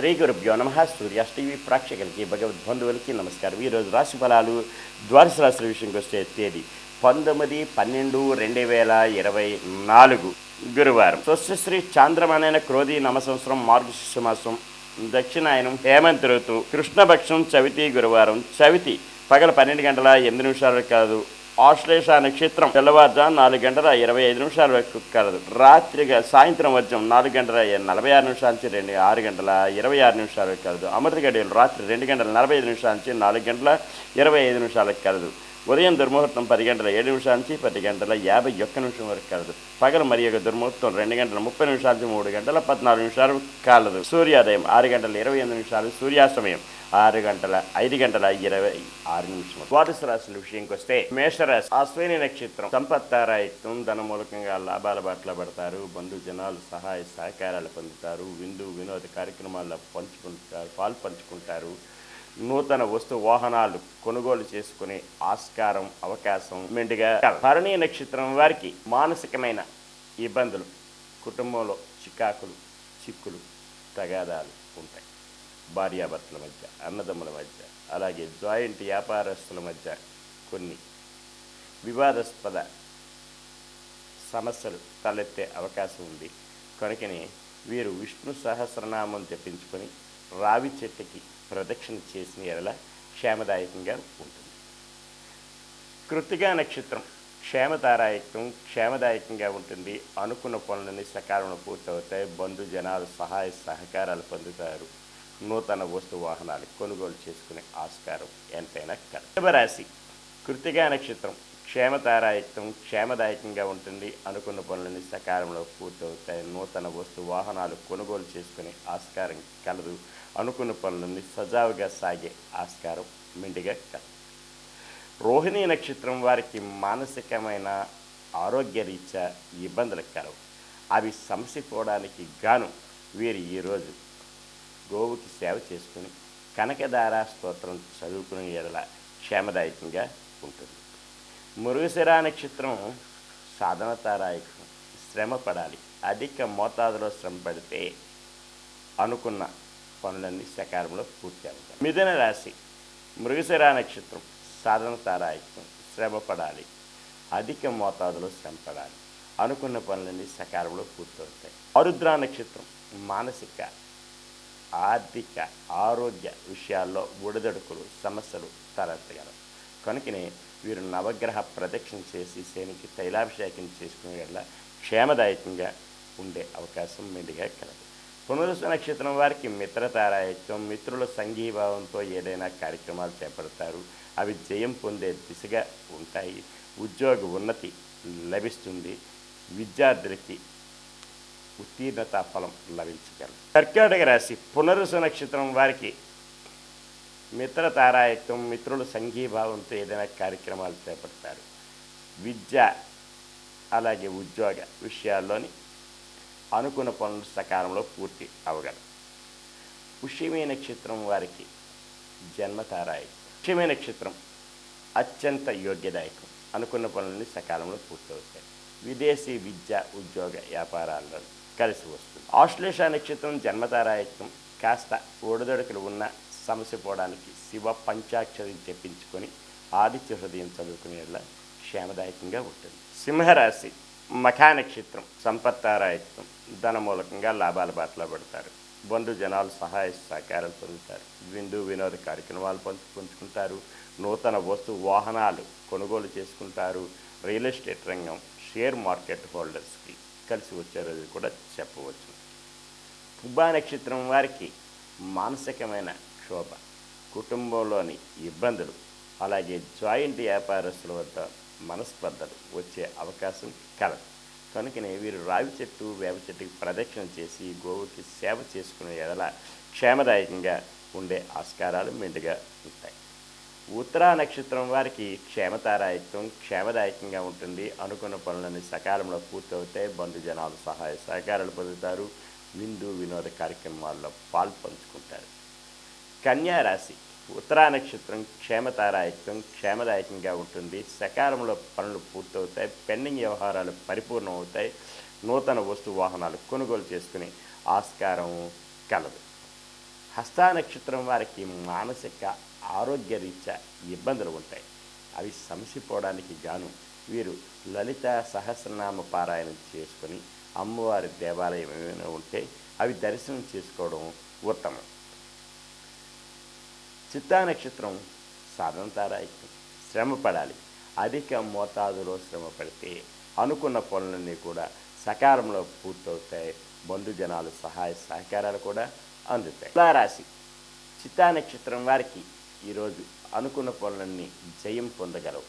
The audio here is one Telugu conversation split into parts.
శ్రీ గురుభ్యో నమ. సూర్యాస్ టీవీ ప్రేక్షకులకి భగవద్బంధువులకి నమస్కారం. ఈరోజు రాశి ఫలాలు ద్వాదశ రాశుల విషయంకి వస్తే తేదీ పంతొమ్మిది పన్నెండు రెండు వేల ఇరవై నాలుగు గురువారం. స్వస్యశ్రీ చాంద్రమానైన క్రోధి నమ సంవత్సరం మార్గశిష్య మాసం దక్షిణాయనం హేమంత్ ఋతు కృష్ణపక్షం చవితి గురువారం. చవితి పగల పన్నెండు గంటల ఎనిమిది నిమిషాలు కాదు. ఆశ్లేష నక్షత్రం తెల్లవారుజాము నాలుగు గంటల ఇరవై ఐదు నిమిషాల వరకు కలదు రాత్రిగా సాయంత్రం వద్యం నాలుగు గంటల నలభై ఆరు నిమిషాల నుంచి రెండు ఆరు గంటల ఇరవై ఆరు నిమిషాల వరకు కలదు అమృత గడియలు రాత్రి రెండు గంటల నలభై ఐదు నిమిషాల నుంచి నాలుగు గంటల ఇరవై ఐదు నిమిషాలకు కలదు ఉదయం దుర్ముహూర్తం పది గంటల ఏడు నిమిషాల నుంచి పది గంటల యాభై ఒక్క నిమిషం వరకు కలదు. పగలు మరి యొక్క దుర్ముహూర్తం రెండు గంటల ముప్పై నిమిషాల నుంచి మూడు గంటల పద్నాలుగు నిమిషాలు కాలదు. సూర్యోదయం ఆరు గంటల ఇరవై ఎనిమిది నిమిషాలు సూర్యాస్తమయం ఆరు గంటల ఐదు గంటల ఇరవై ఆరు నిమిషం ద్వాదశ రాశుల విషయంకి వస్తే మేషరాశి అశ్విని నక్షత్రం సంపత్తారాయత్వం ధనమూలకంగా లాభాల బాటలో పడతారు. బంధు జనాలు సహాయ సహకారాలు పొందుతారు. విందు వినోద కార్యక్రమాల్లో పంచుకుంటారు పాలు పంచుకుంటారు. నూతన వస్తు వాహనాలు కొనుగోలు చేసుకునే ఆస్కారం అవకాశం మెండుగా భరణీ నక్షత్రం వారికి మానసికమైన ఇబ్బందులు కుటుంబంలో చికాకులు చిక్కులు తగాదాలు ఉంటాయి. భార్యాభర్తల మధ్య అన్నదమ్ముల మధ్య అలాగే జాయింట్ వ్యాపారస్తుల మధ్య కొన్ని వివాదాస్పద సమస్యలు తలెత్తే అవకాశం ఉంది. కనుకనే వీరు విష్ణు సహస్రనామం తెప్పించుకొని రావి చెట్టుకి ప్రదక్షిణ చేసిన ఎడల క్షేమదాయకంగా ఉంటుంది. కృతిగా నక్షత్రం క్షేమతారాయకం క్షేమదాయకంగా ఉంటుంది. అనుకున్న పనులన్నీ సకాలంలో పూర్తవుతాయి. బంధు జనాలు సహాయ సహకారాలు పొందుతారు. నూతన వస్తు వాహనాలు కొనుగోలు చేసుకునే ఆస్కారం ఎంతైనా కర్తవరాశి కృతిగా నక్షత్రం క్షేమతారాయకం క్షేమదాయకంగా ఉంటుంది అనుకున్న పనులన్నీ సకాలంలో పూర్తవుతాయి. నూతన వస్తు వాహనాలు కొనుగోలు చేసుకునే ఆస్కారం కలదు. అనుకున్న పనులన్నీ సజావుగా సాగే ఆస్కారం మిండిగా కలదు. రోహిణీ నక్షత్రం వారికి మానసికమైన ఆరోగ్యరీత్యా ఇబ్బందులు కలవు. అవి సమసిపోవడానికి గాను వీరు ఈరోజు గోవుకి సేవ చేసుకుని కనకదార స్తోత్రం చదువుకునే ఎడల క్షేమదాయకంగా ఉంటుంది. మురుగుశిరా నక్షత్రం సాధనతారాయకం శ్రమ పడాలి అధిక మోతాదులో శ్రమ పడితే అనుకున్న పనులన్నీ సకాలంలో పూర్తి అవుతాయి మిథున రాశి మృగశిరా నక్షత్రం సాధన తారాయకం శ్రమ పడాలి అధిక మోతాదులో శ్రమ పడాలి అనుకున్న పనులన్నీ సకాలంలో పూర్తవుతాయి. ఆరుద్ర నక్షత్రం మానసిక ఆర్థిక ఆరోగ్య విషయాల్లో ఒడిదడుకులు సమస్యలు తలెత్తగలవు. కనుకనే వీరు నవగ్రహ ప్రదక్షిణ చేసి శనికి తైలాభిషేకం చేసుకునే వల్ల క్షేమదాయకంగా ఉండే అవకాశం మెండుగా కలదు. పునరుస నక్షత్రం వారికి మిత్రతారాయత్వం మిత్రుల సంఘీభావంతో ఏదైనా కార్యక్రమాలు చేపడతారు. అవి జయం పొందే దిశగా ఉంటాయి. ఉద్యోగ ఉన్నతి లభిస్తుంది. విద్యార్థులకి ఉత్తీర్ణత ఫలం లభించగలదు. కర్కాటక రాశి పునరుస నక్షత్రం వారికి మిత్ర తారాయత్వం మిత్రుల సంఘీభావంతో ఏదైనా కార్యక్రమాలు చేపడతారు. విద్య అలాగే ఉద్యోగ విషయాల్లోని అనుకున్న పనులు సకాలంలో పూర్తి అవగలరు. పుష్యమే నక్షత్రం వారికి జన్మతారాయత్వం. పుష్యమే నక్షత్రం అత్యంత యోగ్యదాయకం. అనుకున్న పనులని సకాలంలో పూర్తవుతాయి విదేశీ విద్య ఉద్యోగ వ్యాపారాల్లో కలిసి వస్తుంది. ఆశ్లేష నక్షత్రం జన్మతారాయత్వం. కాస్త ఒడిదొడుకులు ఉన్న సమస్య పోవడానికి శివ పంచాక్షరి చెప్పించుకొని ఆదిత్య హృదయం చదువుకునేలా క్షేమదాయకంగా ఉంటుంది. సింహరాశి మఖా నక్షత్రం సంపత్తారాయత్వం ధన మూలకంగా లాభాల బాటలో పడతారు. బంధు జనాలు సహాయ సహకారాలు పొందుతారు. విందు వినోద కార్యక్రమాలు పంచు పంచుకుంటారు నూతన వస్తు వాహనాలు కొనుగోలు చేసుకుంటారు. రియల్ ఎస్టేట్ రంగం షేర్ మార్కెట్ హోల్డర్స్కి కలిసి వచ్చే రోజు కూడా చెప్పవచ్చు. పుబ్బా నక్షత్రం వారికి మానసికమైన క్షోభ కుటుంబంలోని ఇబ్బందులు అలాగే జాయింట్ వ్యాపారస్తుల వద్ద మనస్పర్ధలు వచ్చే అవకాశం కలదు. కనుకనే వీరు రావి చెట్టు వేప చెట్టుకి ప్రదక్షిణ చేసి గోవుకి సేవ చేసుకునే ఎడల క్షేమదాయకంగా ఉండే ఆస్కారాలు మెండుగా ఉంటాయి. ఉత్తరా నక్షత్రం వారికి క్షేమతారాయత్వం క్షేమదాయకంగా ఉంటుంది. అనుకున్న పనులన్నీ సకాలంలో పూర్తవుతాయి. బంధు జనాలు సహాయ సహకారాలు పొందుతారు. విందు వినోద కార్యక్రమాల్లో పాల్పంచుకుంటారు. కన్యారాశి ఉత్తరా నక్షత్రం క్షేమతారాయత్వం క్షేమదాయకంగా ఉంటుంది. సకాలంలో పనులు పూర్తవుతాయి. పెండింగ్ వ్యవహారాలు పరిపూర్ణం అవుతాయి నూతన వస్తు వాహనాలు కొనుగోలు చేసుకునే ఆస్కారం కలదు. హస్తా నక్షత్రం వారికి మానసిక ఆరోగ్య రీత్యా ఇబ్బందులు ఉంటాయి. అవి సమసిపోవడానికి గాను వీరు లలిత సహస్రనామ పారాయణం చేసుకొని అమ్మవారి దేవాలయం ఏమైనా ఉంటే అవి దర్శనం చేసుకోవడం ఉత్తమం. చిత్తా నక్షత్రం సాధనతారాయికి శ్రమ పడాలి అధిక మోతాదులో శ్రమ పడితే అనుకున్న పనులన్నీ కూడా సకాలంలో పూర్తవుతాయి. బంధుజనాలు సహాయ సహకారాలు కూడా అందుతాయి. తులారాశి చిత్తా నక్షత్రం వారికి ఈరోజు అనుకున్న పనులన్నీ జయం పొందగలవు.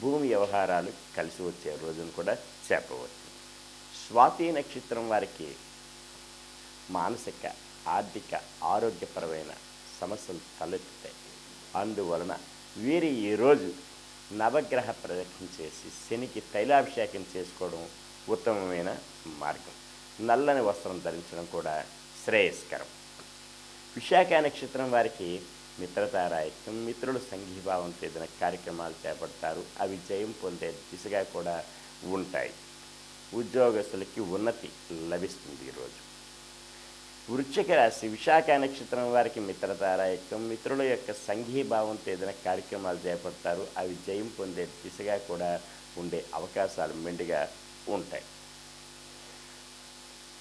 భూమి వ్యవహారాలు కలిసి వచ్చే రోజును కూడా చెప్పవచ్చు. స్వాతి నక్షత్రం వారికి మానసిక ఆర్థిక ఆరోగ్యపరమైన సమస్యలు తలెత్తుతాయి. అందువలన వీరి ఈరోజు నవగ్రహ ప్రదక్షిణ చేసి శనికి తైలాభిషేకం చేసుకోవడం ఉత్తమమైన మార్గం. నల్లని వస్త్రం ధరించడం కూడా శ్రేయస్కరం. విశాఖ నక్షత్రం వారికి మిత్రతారాయత్వం మిత్రులు సంఘీభావంతో ఏదైనా కార్యక్రమాలు చేపడతారు. అవి జయం పొందే దిశగా కూడా ఉంటాయి. ఉద్యోగస్తులకి ఉన్నతి లభిస్తుంది ఈరోజు వృశ్చిక రాశి విశాఖ నక్షత్రం వారికి మిత్రతారాయకం మిత్రుల యొక్క సంఘీభావంతో ఏదైనా కార్యక్రమాలు చేపడతారు. అవి జయం పొందే దిశగా కూడా ఉండే అవకాశాలు మెండుగా ఉంటాయి.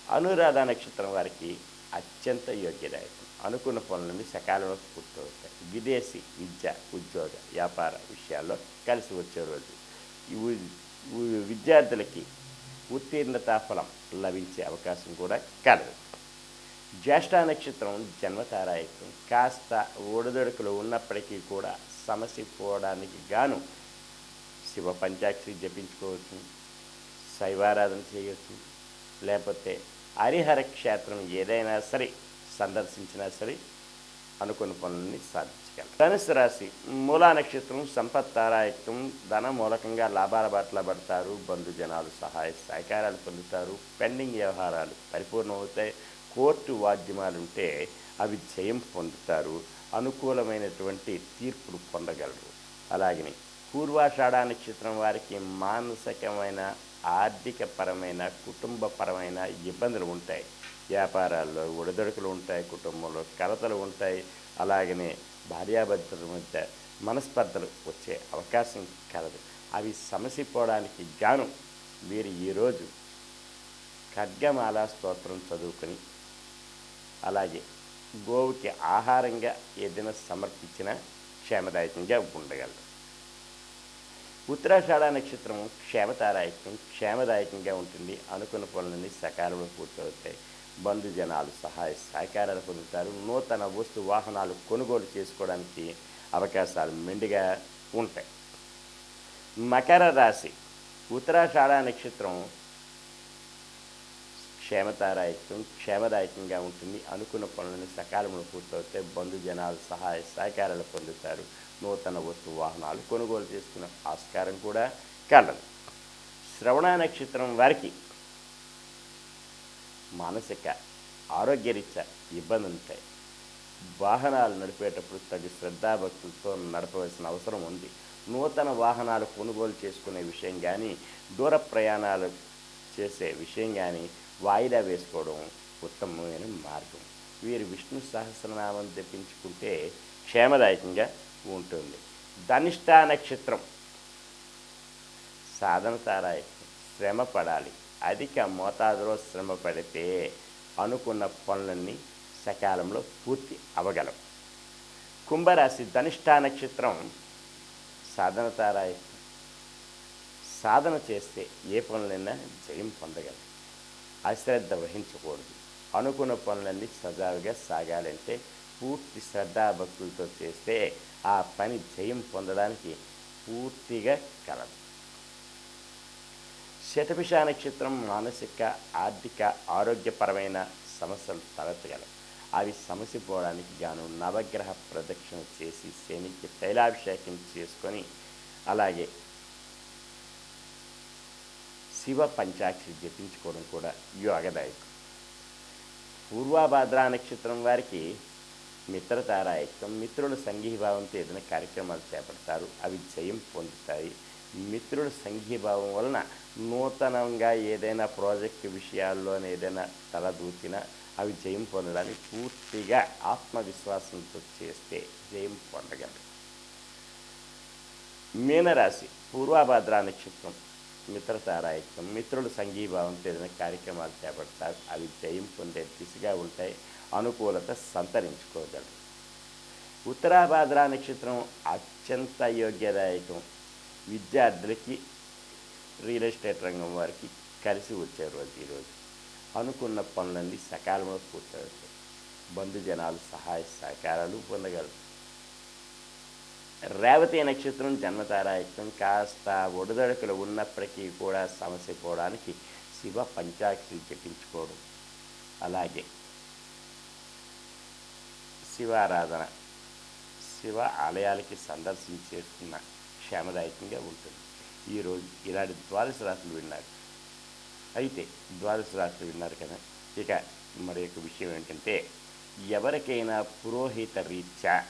అనురాధ నక్షత్రం వారికి అత్యంత యోగ్యదాయకం. అనుకున్న పనులన్నీ సకాలంలో పూర్తవుతాయి. విదేశీ విద్య ఉద్యోగ వ్యాపార విషయాల్లో కలిసి వచ్చే రోజు. విద్యార్థులకి ఉత్తీర్ణతా ఫలం లభించే అవకాశం కూడా కలదు. జ్యేష్ఠ నక్షత్రం జన్మతారాయత్వం. కాస్త ఒడిదొడుకులు ఉన్నప్పటికీ కూడా సమస్య పోవడానికి గాను శివ పంచాక్షరి జపించుకోవచ్చు శైవారాధన చేయవచ్చు లేకపోతే హరిహర క్షేత్రం ఏదైనా సరే సందర్శించినా సరే అనుకున్న పనులని సాధించగలరు ధనుసు రాశి మూలా నక్షత్రం సంపత్ తారాయత్వం ధన మూలకంగా లాభాల బాటల పడతారు బంధుజనాలు సహాయ సహకారాలు పొందుతారు పెండింగ్ వ్యవహారాలు పరిపూర్ణమవుతాయి కోర్టు వాద్యమాలుంటే అవి జయం పొందుతారు అనుకూలమైనటువంటి తీర్పులు పొందగలరు. అలాగని పూర్వాషాఢ నక్షత్రం వారికి మానసికమైన ఆర్థికపరమైన కుటుంబపరమైన ఇబ్బందులు ఉంటాయి. వ్యాపారాల్లో ఒడిదొడుకులు ఉంటాయి కుటుంబంలో కలతలు ఉంటాయి. అలాగనే భార్యాభర్తల మధ్య మనస్పర్ధలు వచ్చే అవకాశం కలదు. అవి సమసిపోవడానికి గాను మీరు ఈరోజు ఖడ్గమాల స్తోత్రం చదువుకొని అలాగే గోవుకి ఆహారంగా ఏదైనా సమర్పించినా క్షేమదాయకంగా ఉండగలరు ఉత్తరాషాఢ నక్షత్రం క్షేమతారాయకం క్షేమదాయకంగా ఉంటుంది. అనుకున్న పనులన్నీ సకాలంలో పూర్తవుతాయి. బంధుజనాలు సహాయ సహకారాలు పొందుతారు. నూతన వస్తు వాహనాలు కొనుగోలు చేసుకోవడానికి అవకాశాలు మెండుగా ఉంటాయి. మకర రాశి. ఉత్తరాషాఢ నక్షత్రం క్షేమతారాయిత్యం క్షేమదాయకంగా ఉంటుంది అనుకున్న పనులను సకాలంలో పూర్తవుతాయి. బంధుజనాలు సహాయ సహకారాలు పొందుతారు. నూతన వస్తు వాహనాలు కొనుగోలు చేసుకునే ఆస్కారం కూడా కలదు. శ్రవణ నక్షత్రం వారికి మానసిక ఆరోగ్యరీత్యా ఇబ్బందులు ఉంటాయి వాహనాలు నడిపేటప్పుడు తగు శ్రద్ధాభక్తులతో నడపవలసిన అవసరం ఉంది. నూతన వాహనాలు కొనుగోలు చేసుకునే విషయం కానీ దూర ప్రయాణాలు చేసే విషయం కానీ వాయిదా వేసుకోవడం ఉత్తమమైన మార్గం. వీరు విష్ణు సహస్రనామం తెప్పించుకుంటే క్షేమదాయకంగా ఉంటుంది. ధనిష్టా నక్షత్రం. సాధన తారాయకం శ్రమ పడాలి. అధిక మోతాదులో శ్రమ పడితే అనుకున్న పనులన్నీ సకాలంలో పూర్తి అవగలం. కుంభరాశి ధనిష్టా నక్షత్రం. సాధన తారాయకం సాధన చేస్తే ఏ పనులైనా జయం పొందగలరు అశ్రద్ధ వహించకూడదు. అనుకున్న పనులన్నీ సజావుగా సాగాలంటే పూర్తి శ్రద్ధాభక్తులతో చేస్తే ఆ పని జయం పొందడానికి పూర్తిగా కలదు. శతభిష నక్షత్రం మానసిక ఆర్థిక ఆరోగ్యపరమైన సమస్యలు తలెత్తగలవు. అవి సమసిపోవడానికి గాను నవగ్రహ ప్రదక్షిణ చేసి శనికి తైలాభిషేకం చేసుకొని అలాగే శివ పంచాక్షరి జపించుకోవడం కూడా యోగదాయకం. పూర్వాభాద్ర నక్షత్రం వారికి మిత్రతారాయకం మిత్రుల సంఘీభావంతో ఏదైనా కార్యక్రమాలు చేపడతారు అవి జయం పొందుతాయి. మిత్రుల సంఘీభావం వలన నూతనంగా ఏదైనా ప్రాజెక్టు విషయాల్లోనే ఏదైనా తలదూచినా అవి జయం పొందడానికి పూర్తిగా ఆత్మవిశ్వాసంతో చేస్తే జయం పొందగలరు మీనరాశి పూర్వాభాద్రా నక్షత్రం మిత్రతారాయత్వం మిత్రులు సంఘీభావం తెలియని కార్యక్రమాలు చేపడతారు. అవి జయం పొందే దిశగా ఉంటాయి. అనుకూలత సంతరించుకోగలరు ఉత్తరాభాద్ర నక్షత్రం అత్యంత యోగ్యదాయకం. విద్యార్థులకి రియల్ ఎస్టేట్ రంగం వారికి కలిసి వచ్చే రోజు ఈరోజు అనుకున్న పనులన్నీ సకాలంలో పూర్తవుతాయి. బంధుజనాలు సహాయ సహకారాలు పొందగలరు. రేవతి నక్షత్రం జన్మతారాయత్వం కాస్త ఒడిదడుకులు ఉన్నప్పటికీ కూడా సమస్య పోవడానికి శివ పంచాక్షరి జపించుకోవడం. అలాగే శివారాధన శివ ఆలయాలకి సందర్శించేస్తున్న క్షేమదాయకంగా ఉంటుంది. ఈరోజు ఇలాంటి ద్వాదశ రాత్రులు విన్నారు. అయితే ద్వాదశ రాత్రులు విన్నారు కదా. ఇక మరి యొక్క విషయం ఏంటంటే ఎవరికైనా పురోహిత రీత్యా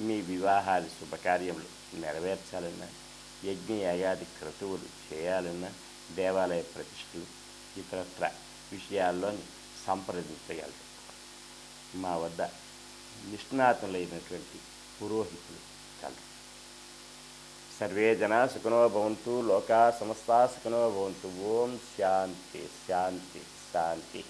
మీ వివాహాది శుభకార్యములు నెరవేర్చాలన్నా యజ్ఞయాగాది క్రతువులు చేయాలన్నా దేవాలయ ప్రతిష్టలు ఇతరత్ర విషయాల్లోని సంప్రదించగలరు. మా వద్ద నిష్ణాతులైనటువంటి పురోహితులు కలరు సర్వే జనా సుఖనో భవంతు లోకా సమస్త సుఖనో భవంతు. ఓం శాంతి శాంతి శాంతి.